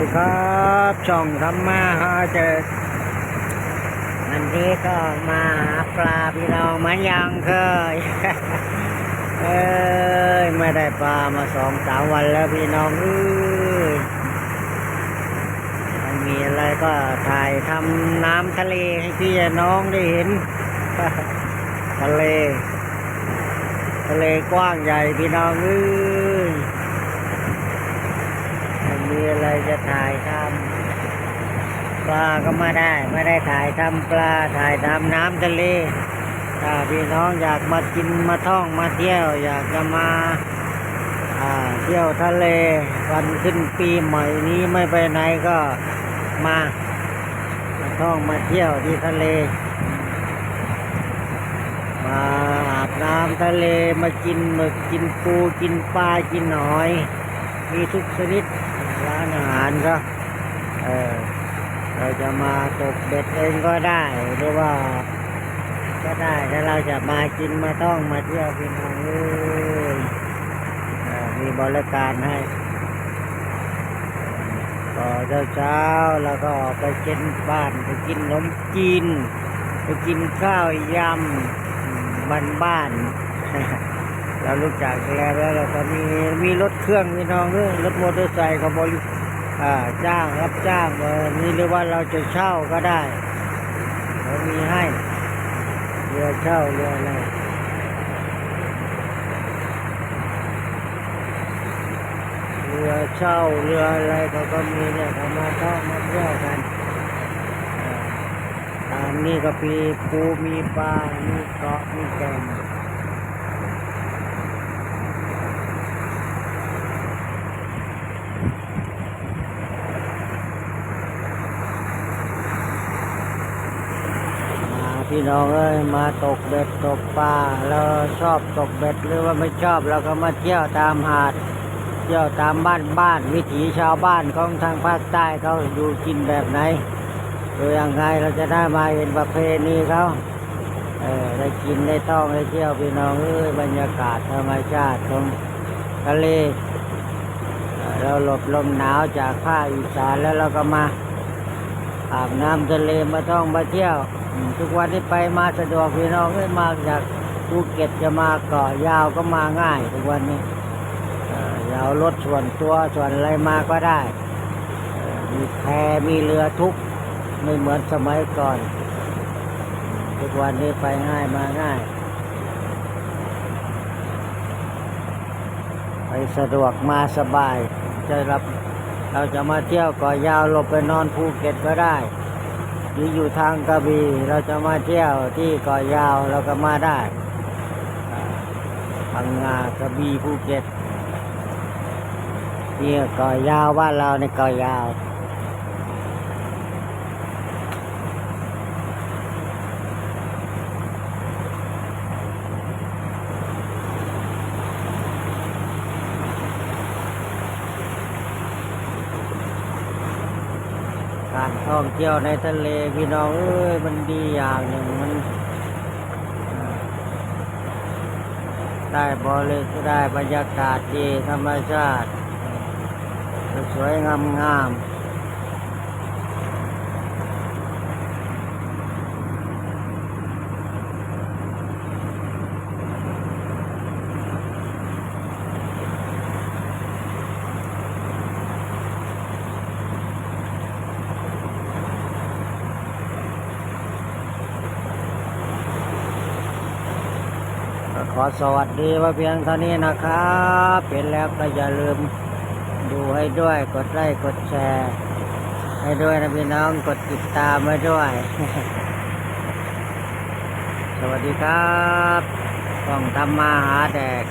ดีครับช่องทำมาหาเจอวันนี้ก็มาหาปลาพี่น้องเหมันยังเคยเอ้ยไม่ได้ปลามาสองสามวันแล้วพี่น้องเอ้ยไม่มีอะไรก็ถ่ายทำน้ำทะเลให้พี่น้องได้เห็น ทะเล ทะเลกว้างใหญ่พี่น้องเอ้ย ไม่มีอะไรจะ ถ่ายทำปลาก็ไม่ได้ ไม่ได้ถ่ายทำปลาถ่ายทำน้ำทะเลถ้าพี่น้องอยากมากินมาท่องมาเที่ยว อยากจะมาเที่ยวทะเลวันขึ้นปีใหม่นี้ไม่ไปไหนก็มามาท่องมาเที่ยวที่ทะเล มาอาบน้ำทะเลมากินหมึกกินปูกินปลากินหอย มีทุกชนิดานอาหารก็เออเราจะมาตกเบ็ดเองก็ได้หรือว่าก็ได้ถ้าเราจะมากินมาต้องมาเที่ยวพี่น้องเอ้ยมีบริการให้ก็เช้าเช้าๆแล้วก็ออกไปกินบ้านไปกินขนมจีนไปกินข้าวยำบ้านบ้านเรารู้จักแล้วแล้วเราก็มี มีรถเครื่องพี่น้องด้วยรถมอเตอร์ไซค์ก็บริจ้างรับจ้างเออนี่หรือว่าเราจะเช่าก็ได้เรามีให้เรือเช่าเรืออะไรเรือเช่าเรืออะไรเขาก็มีเนี่ยเขามาท่องมาเที่ยวกันออตามนี่ก็มีปูมีปลามีเกาะมีแก่ง พี่น้องเอ้ยมาตกเบ็ดตกปลาเราชอบตกเบ็ดหรือว่าไม่ชอบเราก็มาเที่ยวตามหาด เที่ยวตามบ้านบ้านวิถีชาวบ้านของทางภาคใต้เขาอยู่กินแบบไหนดูยังไงเราจะได้มาเห็นประเพณีเขาเออได้กินได้ท่องได้เที่ยวพี่น้องเอ้ยบรรยากาศธรรมชาติของทะเลเเราหลบลมหนาวจากภาคอีสานแล้วเราก็มาอาบน้ำทะเลมาท่องมาเที่ยว ทุกวันที่ไปมาสะดวกพี่น้องเอ้ยมาจากภูเก็ตจะมาเกาะยาวก็มาง่าย ทุกวันนี้ยาวรถส่วนตัวส่วนอะไรมาก็ได้มีแพมีเรือทุกไม่เหมือนสมัยก่อน ทุกวันนี้ไปง่ายมาง่าย ไปสะดวกมาสบายจะรับเราจะมาเที่ยวเกาะยาวลบไปนอนภูเก็ตก็ได้ รืออยู่ทางกระบี่เราจะมาเที่ยวที่เกาะยาวเราก็มาได้พังงากระบี่ภูเก็ตนี่เกาะยาวบ้านเราในเกาะยาว การท่องเที่ยวในทะเลพี่น้องเอ้ยมันดีอย่างหนึ่งมันได้บริสุทธิ์ได้บรรยากาศดีธรรมชาติ สวยงามงาม อสวัสดีว่าเพียงเท่านี้นะครับเป็นแล้วก็อย่าลืมดูให้ด้วยกดไลค์กดแชร์ ให้ด้วยนะพี่น้องกดติดตามให้ด้วย สวัสดีครับต้องทำมาหาแดก